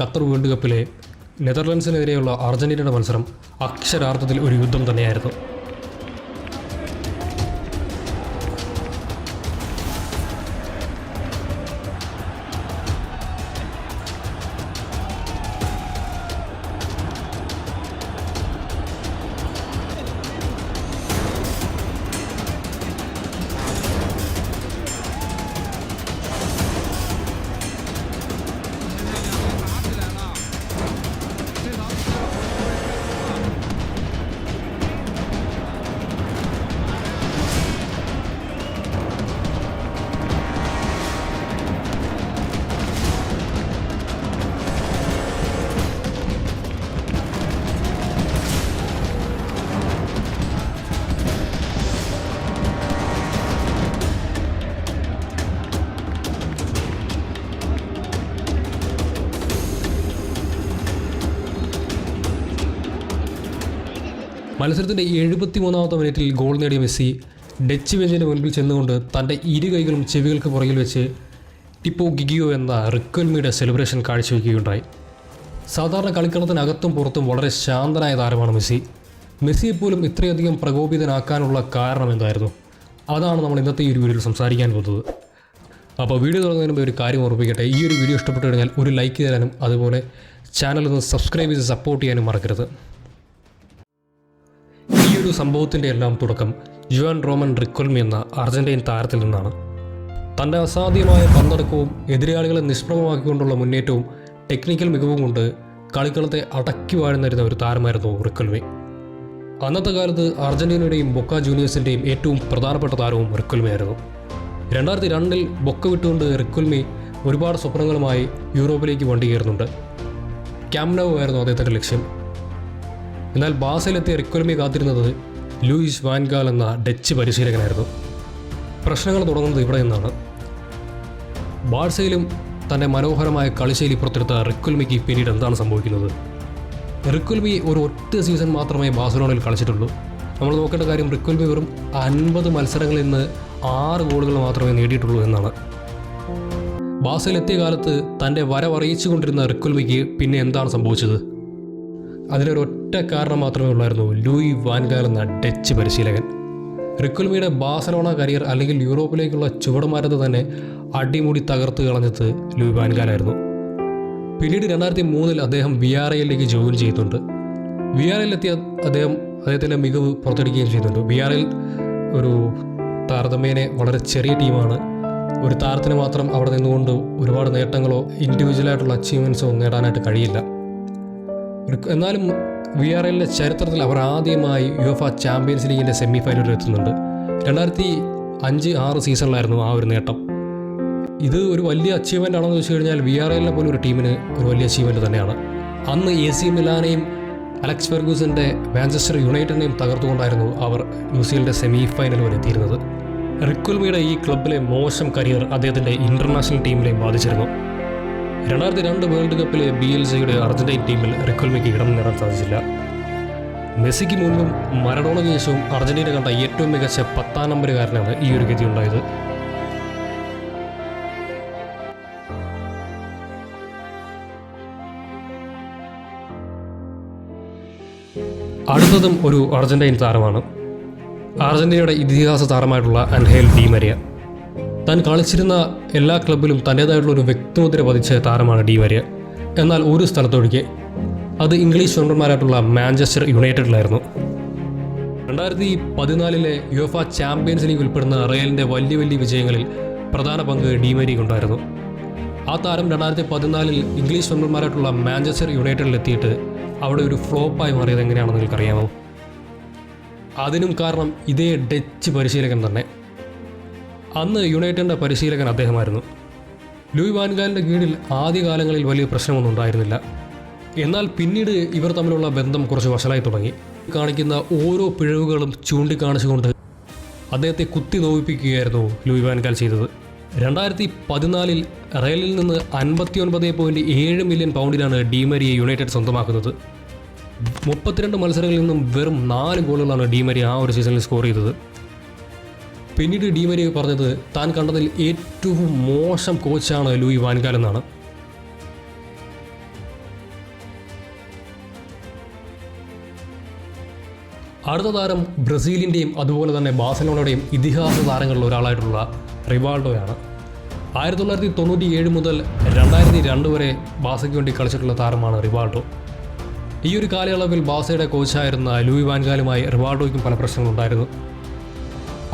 Qatar world കപ്പിലെ നെതർലൻഡ്സിനെതിരെയുള്ള അർജന്റീനയുടെ മത്സരം അക്ഷരാർത്ഥത്തിൽ ഒരു യുദ്ധം തന്നെയായിരുന്നു. മത്സരത്തിന്റെ എഴുപത്തി മൂന്നാമത്തെ മിനിറ്റിൽ ഗോൾ നേടിയ മെസ്സി ഡച്ച് ബെഞ്ചിന്റെ മുൻപിൽ ചെന്നുകൊണ്ട് തന്റെ ഇരു കൈകളും ചെവികൾക്ക് പുറകിൽ വെച്ച് ടിപ്പോ ഗിഗിയോ എന്ന റിക്വൽമിയുടെ സെലിബ്രേഷൻ കാഴ്ചവെക്കുകയുണ്ടായി. സാധാരണ കളിക്കളത്തിനകത്തും പുറത്തും വളരെ ശാന്തനായ താരമാണ് മെസ്സി. മെസ്സിയെപ്പോലും ഇത്രയധികം പ്രകോപിതനാക്കാനുള്ള കാരണം എന്തായിരുന്നു? അതാണ് നമ്മൾ ഇന്നത്തെ ഈ ഒരു വീഡിയോയിൽ സംസാരിക്കാൻ പോകുന്നത്. അപ്പോൾ വീഡിയോ തുടങ്ങുന്നതിന് മുമ്പ് ഒരു കാര്യം ഓർമ്മിക്കട്ടെ ഈ ഒരു വീഡിയോ ഇഷ്ടപ്പെട്ടു കഴിഞ്ഞാൽ ഒരു ലൈക്ക് തരാനും അതുപോലെ ചാനൽ ഒന്ന് സബ്സ്ക്രൈബ് ചെയ്ത് സപ്പോർട്ട് ചെയ്യാനും മറക്കരുത്. ഒരു സംഭവത്തിന്റെ എല്ലാം തുടക്കം ജുവാൻ റോമൻ റിക്കൊൽമി എന്ന അർജന്റീൻ താരത്തിൽ നിന്നാണ്. തന്റെ അസാധ്യമായ പന്തടക്കവും എതിരാളികളെ നിഷ്പ്രഭമാക്കിക്കൊണ്ടുള്ള മുന്നേറ്റവും ടെക്നിക്കൽ മികവും കൊണ്ട് കളിക്കളത്തെ അടക്കി വാഴുന്നിരുന്ന ഒരു താരമായിരുന്നു റിക്കൊൽമി. അന്നത്തെ കാലത്ത് അർജന്റീനയുടെയും ബൊക്ക ജൂനിയേഴ്സിന്റെയും ഏറ്റവും പ്രധാനപ്പെട്ട താരവും റിക്കൊൽമിയായിരുന്നു. രണ്ടായിരത്തി രണ്ടിൽ ബൊക്ക വിട്ടുകൊണ്ട് റിക്കൊൽമി ഒരുപാട് സ്വപ്നങ്ങളുമായി യൂറോപ്പിലേക്ക് വണ്ടി കയറുന്നുണ്ട്. ക്യാമ്നോ ആയിരുന്നു അദ്ദേഹത്തിന്റെ ലക്ഷ്യം. എന്നാൽ ബാസയിലെത്തിയ റിക്കൊൽമി കാത്തിരുന്നത് ലൂയിസ് വാൻഗാൽ എന്ന ഡച്ച് പരിശീലകനായിരുന്നു. പ്രശ്നങ്ങൾ തുടങ്ങുന്നത് ഇവിടെ നിന്നാണ്. ബാഴ്സയിലും തന്റെ മനോഹരമായ കളിശൈലി പുറത്തെടുത്ത റിക്കുൽമിക്ക് പിന്നീട് എന്താണ് സംഭവിക്കുന്നത്? റിക്കുൽമി ഒരു ഒറ്റ സീസൺ മാത്രമേ ബാഴ്സലോണയിൽ കളിച്ചിട്ടുള്ളൂ. നമ്മൾ നോക്കേണ്ട കാര്യം റിക്കുൽമി വെറും അൻപത് മത്സരങ്ങളിൽ നിന്ന് ആറ് ഗോളുകൾ മാത്രമേ നേടിയിട്ടുള്ളൂ എന്നാണ്. ബാസയിലെത്തിയ കാലത്ത് തന്റെ വരവറിയിച്ചു കൊണ്ടിരുന്ന റിക്കുൽമിക്ക് പിന്നെ എന്താണ് സംഭവിച്ചത്? അതിനൊരൊറ്റ കാരണം മാത്രമേ ഉള്ളായിരുന്നു. ലൂയി വാൻഗാൽ എന്ന ഡച്ച് പരിശീലകൻ. റിക്കുൽമിയുടെ ബാസലോണ കരിയർ അല്ലെങ്കിൽ യൂറോപ്പിലേക്കുള്ള ചുവടുമാരത് തന്നെ അടിമുടി തകർത്ത് കളഞ്ഞത് ലൂയി വാൻഗാലായിരുന്നു. പിന്നീട് രണ്ടായിരത്തി മൂന്നിൽ അദ്ദേഹം വി ആർ ഐയിലേക്ക് ജോയിൻ ചെയ്തിട്ടുണ്ട്. വി ആർ ഐയിലെത്തിയ അദ്ദേഹം അദ്ദേഹത്തിന്റെ മികവ് പുറത്തെടുക്കുകയും ചെയ്യുന്നുണ്ട് വി ആർ ഐയിൽ ഒരു താരതമ്യേനെ വളരെ ചെറിയ ടീമാണ്. ഒരു താരത്തിന് മാത്രം അവിടെ നിന്നുകൊണ്ട് ഒരുപാട് നേട്ടങ്ങളോ ഇൻഡിവിജ്വലായിട്ടുള്ള അച്ചീവ്മെന്റ്സോ നേടാനായിട്ട് കഴിയില്ല. എന്നാലും വി ആർ എല്ലിന്റെ ചരിത്രത്തിൽ അവർ ആദ്യമായി യു എഫ് ആ ചാമ്പ്യൻസ് ലീഗിന്റെ സെമി ഫൈനലിൽ എത്തുന്നുണ്ട്. രണ്ടായിരത്തി അഞ്ച് ആറ് സീസണിലായിരുന്നു ആ ഒരു നേട്ടം. ഇത് ഒരു വലിയ അച്ചീവ്മെന്റ് ആണെന്ന് വെച്ച് കഴിഞ്ഞാൽ വി ആർ എല്ലിനെ പോലെ ഒരു ടീമിന് ഒരു വലിയ അച്ചീവ്മെന്റ് തന്നെയാണ്. അന്ന് എ സി മിലാനെയും അലക്സ് ഫെർഗൂസിന്റെ മാഞ്ചസ്റ്റർ യുണൈറ്റഡിനെയും തകർത്തുകൊണ്ടായിരുന്നു അവർ ന്യൂസിലൻഡിന്റെ സെമി ഫൈനൽ വരെ എത്തിയിരുന്നത്. റിക്കുൽമിയുടെ ഈ ക്ലബിലെ മോശം കരിയർ അദ്ദേഹത്തിന്റെ ഇന്റർനാഷണൽ ടീമിനെയും ബാധിച്ചിരുന്നു. രണ്ടായിരത്തി രണ്ട് വേൾഡ് കപ്പിലെ ബി എൽ സിയുടെ അർജന്റൈൻ ടീമിൽ റിക്കോൽമിക്ക് ഇടം നേടാൻ സാധിച്ചില്ല. മെസ്സിക്ക് മുൻപും മരഡോണയ്ക്ക് ശേഷവും അർജന്റീന കണ്ട ഏറ്റവും മികച്ച പത്താം നമ്പറുകാരനാണ് ഈ ഒരു ഗതി ഉണ്ടായത് അടുത്തതും ഒരു അർജന്റൈൻ താരമാണ്. അർജന്റീനയുടെ ഇതിഹാസ താരമായിട്ടുള്ള അൻഹേൽ ഡിമരിയ താൻ കളിച്ചിരുന്ന എല്ലാ ക്ലബിലും തന്റേതായിട്ടുള്ള ഒരു വ്യക്തിമുദ്ര പതിച്ച താരമാണ് ഡി വരിയ. എന്നാൽ ഒരു സ്ഥലത്തൊഴികെ അത് ഇംഗ്ലീഷ് സ്വന്തന്മാരായിട്ടുള്ള മാഞ്ചസ്റ്റർ യുണൈറ്റഡിലായിരുന്നു. രണ്ടായിരത്തി പതിനാലിലെ യുഎഫ ചാമ്പ്യൻസ് ലീഗ് ഉൾപ്പെടുന്ന റയലിന്റെ വലിയ വലിയ വിജയങ്ങളിൽ പ്രധാന പങ്ക് ഡിമേരിക്കുണ്ടായിരുന്നു ആ താരം രണ്ടായിരത്തി പതിനാലിൽ ഇംഗ്ലീഷ് സ്വന്തന്മാരായിട്ടുള്ള മാഞ്ചസ്റ്റർ യുണൈറ്റഡിൽ എത്തിയിട്ട് അവിടെ ഒരു ഫ്ലോപ്പായി മാറിയത് എങ്ങനെയാണെന്ന് നിങ്ങൾക്കറിയാമോ? അതിനും കാരണം ഇതേ ഡച്ച് പരിശീലകൻ തന്നെ. അന്ന് യുണൈറ്റഡിന്റെ പരിശീലകൻ അദ്ദേഹമായിരുന്നു. ലൂയി വാൻഗാലിന്റെ കീഴിൽ ആദ്യകാലങ്ങളിൽ വലിയ പ്രശ്നമൊന്നും ഉണ്ടായിരുന്നില്ല. എന്നാൽ പിന്നീട് ഇവർ തമ്മിലുള്ള ബന്ധം കുറച്ച് വഷളായി തുടങ്ങി. കാണിക്കുന്ന ഓരോ പിഴവുകളും ചൂണ്ടിക്കാണിച്ചുകൊണ്ട് അദ്ദേഹത്തെ കുത്തി നോവിപ്പിക്കുകയായിരുന്നു ലൂയി വാൻഗാൽ ചെയ്തത്. രണ്ടായിരത്തി പതിനാലിൽ റയലിൽ നിന്ന് അൻപത്തി ഒൻപത് പോയിന്റ് ഏഴ് മില്യൺ പൗണ്ടിലാണ് ഡീമരിയെ യുണൈറ്റഡ് സ്വന്തമാക്കുന്നത്. മുപ്പത്തിരണ്ട് മത്സരങ്ങളിൽ നിന്നും വെറും നാല് ഗോളുകളാണ് ഡീമരി ആ ഒരു സീസണിൽ സ്കോർ ചെയ്തത്. പിന്നീട് ഡീമരി പറഞ്ഞത് താൻ കണ്ടതിൽ ഏറ്റവും മോശം കോച്ചാണ് ലൂയി വാൻകാൽ എന്നാണ്. അടുത്ത താരം ബ്രസീലിന്റെയും അതുപോലെ തന്നെ ബാസലോണയുടെയും ഇതിഹാസ താരങ്ങളിൽ ഒരാളായിട്ടുള്ള റിവാൾഡോയാണ്. ആയിരത്തി തൊള്ളായിരത്തി തൊണ്ണൂറ്റി ഏഴ് മുതൽ രണ്ടായിരത്തി രണ്ട് വരെ ബാസയ്ക്ക് വേണ്ടി കളിച്ചിട്ടുള്ള താരമാണ് റിവാൾഡോ. ഈ ഒരു കാലയളവിൽ ബാസയുടെ കോച്ചായിരുന്ന ലൂയി വാൻകാലുമായി റിവാൾഡോയ്ക്കും പല പ്രശ്നങ്ങളുണ്ടായിരുന്നു.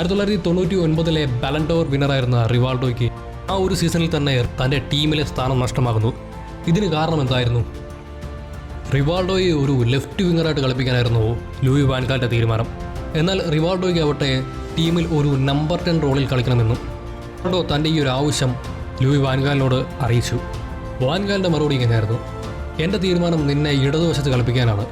ആയിരത്തി തൊള്ളായിരത്തി തൊണ്ണൂറ്റി ഒൻപതിലെ ബാലൻഡോർ വിന്നറായിരുന്ന റിവാൾഡോയ്ക്ക് ആ ഒരു സീസണിൽ തന്നെ തന്റെ ടീമിലെ സ്ഥാനം നഷ്ടമാകുന്നു. ഇതിന് കാരണം എന്തായിരുന്നു? റിവാൾഡോയെ ഒരു ലെഫ്റ്റ് വിങ്ങറായിട്ട് കളിപ്പിക്കാനായിരുന്നു ലൂയി വാൻകാലിന്റെ തീരുമാനം. എന്നാൽ റിവാൾഡോയ്ക്ക് ആവട്ടെ ടീമിൽ ഒരു നമ്പർ ടെൻ റോളിൽ കളിക്കണമെന്നും റിവാൾഡോ തന്റെ ഈ ഒരു ആവശ്യം ലൂയി വാൻകാലിനോട് അറിയിച്ചു. വാൻകാലിന്റെ മറുപടി ഇങ്ങനെയായിരുന്നു. എന്റെ തീരുമാനം നിന്നെ ഇടതുവശത്ത് കളിപ്പിക്കാനാണ്.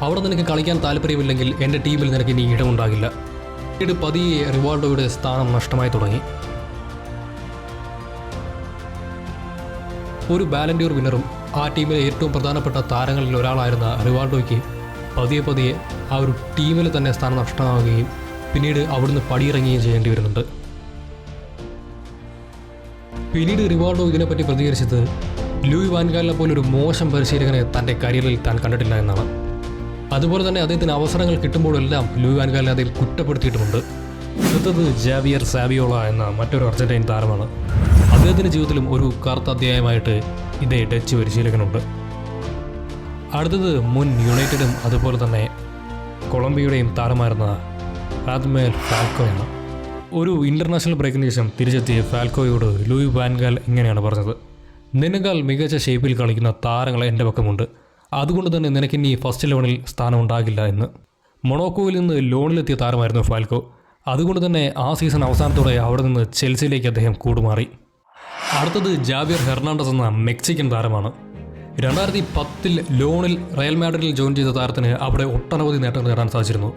അവിടെ നിനക്ക് കളിക്കാൻ താല്പര്യമില്ലെങ്കിൽ എന്റെ ടീമിൽ നിനക്ക് ഇനി ഇടമുണ്ടാകില്ല. പിന്നീട് പതിയെ റിവാൾഡോയുടെ സ്ഥാനം നഷ്ടമായി തുടങ്ങി. ഒരു ബാലൻഡ്യൂർ വിന്നറും ആ ടീമിലെ ഏറ്റവും പ്രധാനപ്പെട്ട താരങ്ങളിൽ ഒരാളായിരുന്ന റിവാൾഡോയ്ക്ക് പതിയെ പതിയെ ആ ഒരു ടീമിൽ തന്നെ സ്ഥാനം നഷ്ടമാവുകയും പിന്നീട് അവിടുന്ന് പടിയിറങ്ങുകയും ചെയ്യേണ്ടി വരുന്നുണ്ട്. പിന്നീട് റിവാൾഡോ ഇതിനെപ്പറ്റി പ്രതികരിച്ചത് ലൂയി വാൻകാലിനെ പോലൊരു മോശം പരിശീലകനെ തന്റെ കരിയറിൽ താൻ കണ്ടിട്ടില്ല എന്നാണ്. അതുപോലെ തന്നെ അദ്ദേഹത്തിന് അവസരങ്ങൾ കിട്ടുമ്പോഴെല്ലാം ലൂയി വാൻഗാലിനെ അതിൽ കുറ്റപ്പെടുത്തിയിട്ടുമുണ്ട്. അടുത്തത് ജാവിയർ സാവിയോള എന്ന മറ്റൊരു അർജന്റൈൻ താരമാണ്. അദ്ദേഹത്തിന്റെ ജീവിതത്തിലും ഒരു കറുത്ത അധ്യായമായിട്ട് ഇതേ ഡച്ച് പരിശീലകനുണ്ട്. അടുത്തത് മുൻ യുണൈറ്റഡും അതുപോലെ തന്നെ കൊളംബിയയുടെയും താരമായിരുന്ന റാദ്മേൽ ഫാൽക്കോയാണ്. ഒരു ഇന്റർനാഷണൽ ബ്രേക്കിന് ശേഷം തിരിച്ചെത്തിയ ഫാൽക്കോയോട് ലൂയി വാൻഗാൽ ഇങ്ങനെയാണ് പറഞ്ഞത്. നിന്നെക്കാൾ മികച്ച ഷേപ്പിൽ കളിക്കുന്ന താരങ്ങൾ എന്റെ പക്കമുണ്ട്. അതുകൊണ്ട് തന്നെ നിനക്കിനി ഫസ്റ്റ് ഇലവനിൽ സ്ഥാനം ഉണ്ടാകില്ല എന്ന്. മൊണോക്കോയിൽ നിന്ന് ലോണിലെത്തിയ താരമായിരുന്നു ഫാൽക്കോ. അതുകൊണ്ട് തന്നെ ആ സീസൺ അവസാനത്തോടെ അവിടെ നിന്ന് ചെൽസിയിലേക്ക് അദ്ദേഹം കൂടുമാറി. അടുത്തത് ജാവിയർ ഹെർണാണ്ടസ് എന്ന മെക്സിക്കൻ താരമാണ്. രണ്ടായിരത്തി പത്തിൽ ലോണിൽ റയൽ മാഡ്രിഡിൽ ജോയിൻ ചെയ്ത താരത്തിന് അവിടെ ഒട്ടനവധി നേട്ടങ്ങൾ നേടാൻ സാധിച്ചിരുന്നു.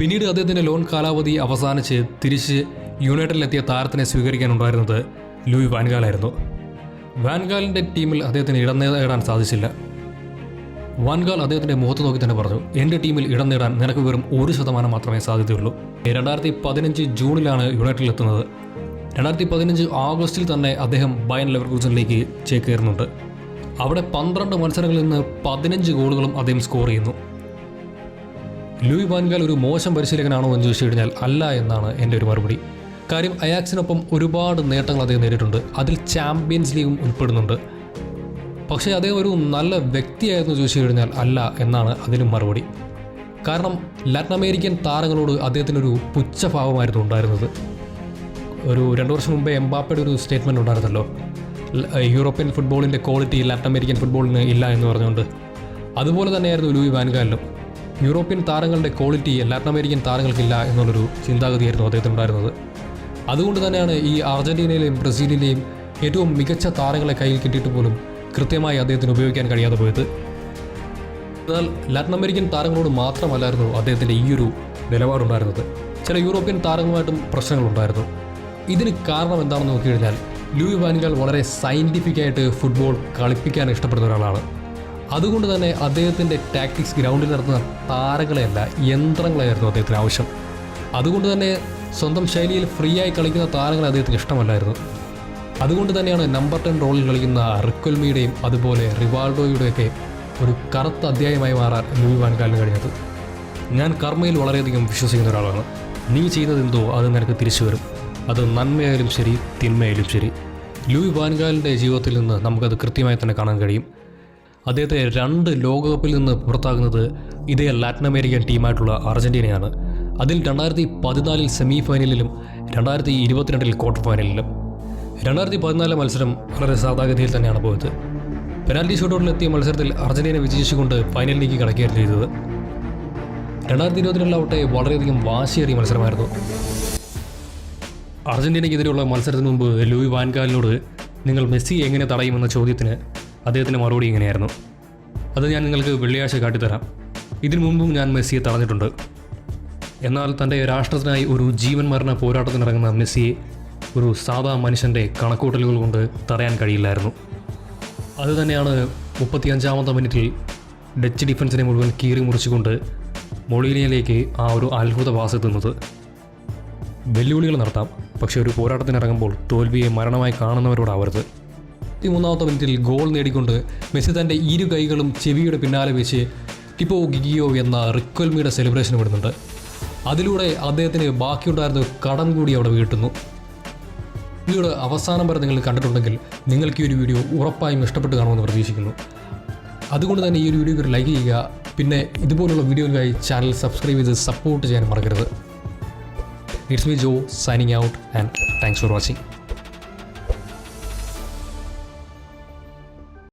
പിന്നീട് അദ്ദേഹത്തിന്റെ ലോൺ കാലാവധി അവസാനിച്ച് തിരിച്ച് യുണൈറ്റഡിലെത്തിയ താരത്തിനെ സ്വീകരിക്കാനുണ്ടായിരുന്നത് ലൂയി വാൻഗാലായിരുന്നു. വാൻഗാലിന്റെ ടീമിൽ അദ്ദേഹത്തിന് ഇടം നേടാൻ സാധിച്ചില്ല. വാൻഗാൽ അദ്ദേഹത്തിന്റെ മുഖത്ത് നോക്കി തന്നെ പറഞ്ഞു എന്റെ ടീമിൽ ഇടം നേടാൻ നിനക്ക് വെറും ഒരു ശതമാനം മാത്രമേ സാധ്യതയുള്ളൂ. രണ്ടായിരത്തി പതിനഞ്ച് ജൂണിലാണ് യുണൈറ്റഡിൽ എത്തുന്നത്. രണ്ടായിരത്തി പതിനഞ്ച് ആഗസ്റ്റിൽ തന്നെ അദ്ദേഹം ബയൻ ലെവർകൂസനിലേക്ക് ചേക്കേറുന്നുണ്ട്. അവിടെ പന്ത്രണ്ട് മത്സരങ്ങളിൽ നിന്ന് പതിനഞ്ച് ഗോളുകളും അദ്ദേഹം സ്കോർ ചെയ്യുന്നു. ലൂയി വാൻഗാൽ ഒരു മോശം പരിശീലകനാണോ എന്ന് ചോദിച്ചു കഴിഞ്ഞാൽ അല്ല എന്നാണ് എന്റെ ഒരു മറുപടി. കാര്യം അയാക്സിനൊപ്പം ഒരുപാട് നേട്ടങ്ങൾ അദ്ദേഹം നേടിയിട്ടുണ്ട്. അതിൽ ചാമ്പ്യൻസ് ലീഗും ഉൾപ്പെടുന്നുണ്ട്. പക്ഷേ അദ്ദേഹം ഒരു നല്ല വ്യക്തിയായിരുന്നു ചോദിച്ചു കഴിഞ്ഞാൽ അല്ല എന്നാണ് അതിലും മറുപടി. കാരണം ലാറ്റിൻ അമേരിക്കൻ താരങ്ങളോട് അദ്ദേഹത്തിനൊരു പുച്ഛഭാവമായിരുന്നു ഉണ്ടായിരുന്നത്. ഒരു രണ്ട് വർഷം മുമ്പേ എംബാപ്പയുടെ ഒരു സ്റ്റേറ്റ്മെന്റ് ഉണ്ടായിരുന്നല്ലോ. യൂറോപ്യൻ ഫുട്ബോളിന്റെ ക്വാളിറ്റി ലാറ്റിൻ അമേരിക്കൻ ഫുട്ബോളിന് ഇല്ല എന്ന് പറഞ്ഞുകൊണ്ട്. അതുപോലെ തന്നെയായിരുന്നു ലൂയി വാൻഗാലിലും യൂറോപ്യൻ താരങ്ങളുടെ ക്വാളിറ്റി ലാറ്റിൻ അമേരിക്കൻ താരങ്ങൾക്കില്ല എന്നുള്ളൊരു ചിന്താഗതിയായിരുന്നു അദ്ദേഹത്തിനുണ്ടായിരുന്നത്. അതുകൊണ്ട് തന്നെയാണ് ഈ അർജന്റീനയിലെയും ബ്രസീലിലെയും ഏറ്റവും മികച്ച താരങ്ങളെ കയ്യിൽ കിട്ടിയിട്ട് പോലും കൃത്യമായി അദ്ദേഹത്തിന് ഉപയോഗിക്കാൻ കഴിയാതെ പോയത്. എന്നാൽ ലാറ്റിൻ അമേരിക്കൻ താരങ്ങളോട് മാത്രമല്ലായിരുന്നു അദ്ദേഹത്തിന്റെ ഈ ഒരു നിലപാടുണ്ടായിരുന്നത്. ചില യൂറോപ്യൻ താരങ്ങളുമായിട്ടും പ്രശ്നങ്ങളുണ്ടായിരുന്നു. ഇതിന് കാരണം എന്താണെന്ന് നോക്കി കഴിഞ്ഞാൽ ലൂയി വാൻഗാൽ വളരെ സയന്റിഫിക് ആയിട്ട് ഫുട്ബോൾ കളിപ്പിക്കാൻ ഇഷ്ടപ്പെടുന്ന ഒരാളാണ്. അതുകൊണ്ട് തന്നെ അദ്ദേഹത്തിന്റെ ടാക്ടിക്സ് ഗ്രൗണ്ടിൽ നടത്തുന്ന താരങ്ങളെയല്ല യന്ത്രങ്ങളായിരുന്നു അദ്ദേഹത്തിന് ആവശ്യം. അതുകൊണ്ട് തന്നെ സ്വന്തം ശൈലിയിൽ ഫ്രീ ആയി കളിക്കുന്ന താരങ്ങളെ അദ്ദേഹത്തിന് ഇഷ്ടമല്ലായിരുന്നു. അതുകൊണ്ട് തന്നെയാണ് നമ്പർ ടെൻ റോളിൽ കളിക്കുന്ന റിക്കൊൽമിയുടെയും അതുപോലെ റിവാൾഡോയുടെയൊക്കെ ഒരു കറുത്ത അധ്യായമായി മാറാൻ ലൂയി വാൻകാലിന് കഴിഞ്ഞത്. ഞാൻ കർമ്മയിൽ വളരെയധികം വിശ്വസിക്കുന്ന ഒരാളാണ്. നീ ചെയ്യുന്നത് എന്തോ അത് നിനക്ക് തിരിച്ചു വരും അത് നന്മയായാലും ശരി തിന്മയായാലും ശരി. ലൂയി വാൻകാലിന്റെ ജീവിതത്തിൽ നിന്ന് നമുക്കത് കൃത്യമായി തന്നെ കാണാൻ കഴിയും. അദ്ദേഹത്തെ രണ്ട് ലോകകപ്പിൽ നിന്ന് പുറത്താകുന്നത് ഇതേ ലാറ്റിൻ അമേരിക്കൻ ടീമായിട്ടുള്ള അർജന്റീനയാണ്. അതിൽ രണ്ടായിരത്തി പതിനാലിൽ സെമി ഫൈനലിലും രണ്ടായിരത്തി ഇരുപത്തിരണ്ടിൽ ക്വാർട്ടർ ഫൈനലിലും രണ്ടായിരത്തി പതിനാലിലെ മത്സരം വളരെ സാധാഗതിയിൽ തന്നെയാണ് പോയത്. പെനാൽറ്റി ഷൂട്ടൗട്ടിലെത്തിയ മത്സരത്തിൽ അർജന്റീന വിജയിച്ചുകൊണ്ട് ഫൈനലിലേക്ക് കടക്കുകയായിരുന്നു ചെയ്തത്. രണ്ടായിരത്തി ഇരുപത്തിരണ്ടിലാവട്ടെ വളരെയധികം വാശിയേറിയ മത്സരമായിരുന്നു. അർജന്റീനയ്ക്കെതിരെയുള്ള മത്സരത്തിന് മുമ്പ് ലൂയി വാൻകാലിനോട് നിങ്ങൾ മെസ്സി എങ്ങനെ തടയുമെന്ന ചോദ്യത്തിന് അദ്ദേഹത്തിന്റെ മറുപടി ഇങ്ങനെയായിരുന്നു. അത് ഞാൻ നിങ്ങൾക്ക് വെള്ളിയാഴ്ച കാട്ടിത്തരാം. ഇതിനു മുമ്പും ഞാൻ മെസ്സിയെ തടഞ്ഞിട്ടുണ്ട്. എന്നാൽ തന്റെ രാഷ്ട്രത്തിനായി ഒരു ജീവൻ മരണ പോരാട്ടത്തിനിറങ്ങുന്ന മെസ്സിയെ ഒരു സാധാ മനുഷ്യന്റെ കണക്കൂട്ടലുകൾ കൊണ്ട് തടയാൻ കഴിയില്ലായിരുന്നു. അതുതന്നെയാണ് മുപ്പത്തിയഞ്ചാമത്തെ മിനിറ്റിൽ ഡച്ച് ഡിഫൻസിനെ മുഴുവൻ കീറി മുറിച്ചുകൊണ്ട് മൊളീനിയയിലേക്ക് ആ ഒരു അത്ഭുത പാസ് എത്തുന്നത്. വെല്ലുവിളികൾ നടത്താം പക്ഷേ ഒരു പോരാട്ടത്തിനിറങ്ങുമ്പോൾ തോൽവിയെ മരണമായി കാണുന്നവരോടാവരുത് മൂന്നാമത്തെ മിനിറ്റിൽ ഗോൾ നേടിക്കൊണ്ട് മെസ്സി തന്റെ ഇരു കൈകളും ചെവിയുടെ പിന്നാലെ വെച്ച് ടിപ്പോ ഗിഗിയോ എന്ന റിക്വൽമിയുടെ സെലിബ്രേഷൻ വിടുന്നുണ്ട്. അതിലൂടെ അദ്ദേഹത്തിന് ബാക്കിയുണ്ടായിരുന്ന കടം കൂടി അവിടെ വീട്ടുന്നു. വീഡിയോയുടെ അവസാനം വരെ നിങ്ങൾ കണ്ടിട്ടുണ്ടെങ്കിൽ നിങ്ങൾക്ക് ഈ ഒരു വീഡിയോ ഉറപ്പായും ഇഷ്ടപ്പെട്ട് കാണുമെന്ന് പ്രതീക്ഷിക്കുന്നു. അതുകൊണ്ട് തന്നെ ഈ ഒരു വീഡിയോ ഒരു ലൈക്ക് ചെയ്യുക. പിന്നെ ഇതുപോലുള്ള വീഡിയോകൾക്കായി ചാനൽ സബ്സ്ക്രൈബ് ചെയ്ത് സപ്പോർട്ട് ചെയ്യാൻ മറക്കരുത്. It's me Jo signing out and thanks for watching